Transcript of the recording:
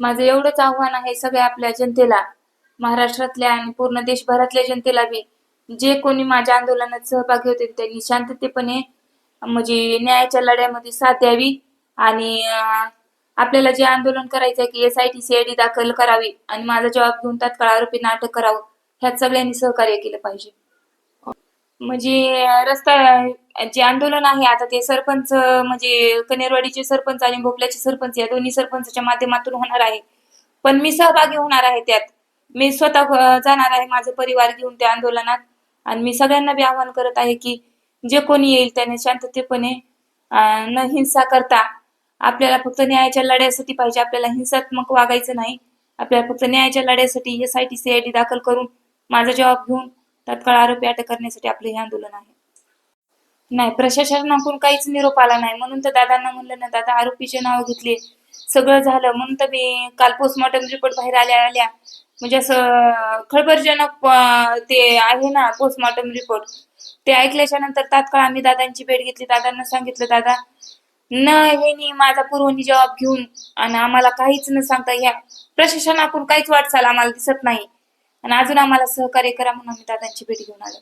माझं एवढंच आव्हान आहे सगळ्या आपल्या जनतेला महाराष्ट्रातल्या आणि पूर्ण देशभरातल्या जनतेला बी. जे कोणी माझ्या आंदोलनात सहभागी होते त्यांनी शांततेपणे म्हणजे न्यायाच्या लढ्यामध्ये साथ द्यावी आणि आपल्याला जे आंदोलन करायचं आहे की एस आय टी सीआयडी दाखल करावी आणि माझा जबाब घेऊन तात्काळ आरोपींना अटक करावं ह्यात सगळ्यांनी सहकार्य केलं पाहिजे. म्हणजे रस्ता जे आंदोलन आहे आता ते सरपंच म्हणजे कनेरवाडीचे सरपंच आणि भोपल्याचे सरपंच या दोन्ही सरपंचच्या माध्यमातून होणार आहे. पण मी सहभागी होणार आहे त्यात. मी स्वतः जाणार आहे माझा परिवार घेऊन त्या आंदोलनात. आणि मी सगळ्यांना बी आवाहन करत आहे की जे कोणी येईल त्याने शांततेपणे न हिंसा करता आपल्याला फक्त न्यायाच्या लढ्यासाठी पाहिजे आपल्याला हिंसात्मक वागायचं नाही. आपल्याला फक्त न्यायाच्या लढ्यासाठी S I T C I T दाखल करून माझा जॉब घेऊन तत्काळ आरोपी अटक करण्यासाठी आपलं हे आंदोलन आहे. नाही प्रशासनाकडून काहीच निरोप आला नाही. म्हणून तर दादांना म्हणलं ना दादा आरोपीचे नाव घेतले. सगळं झालं. म्हणून तर मी काल पोस्टमॉर्टम रिपोर्ट बाहेर आल्या आल्या. म्हणजे असं खळबळजनक ते आहे ना पोस्टमॉर्टम रिपोर्ट ते ऐकल्याच्या नंतर तात्काळ आम्ही दादांची भेट घेतली. दादांना सांगितलं दादा न ह्यानी माझा पूर्वनी जबाब घेऊन आणि आम्हाला काहीच न सांगता ह्या प्रशासनाकडून काहीच वाटचाल आम्हाला दिसत नाही. आणि अजून आम्हाला सहकार्य करा म्हणून आम्ही दादांची भेट घेऊन आलो.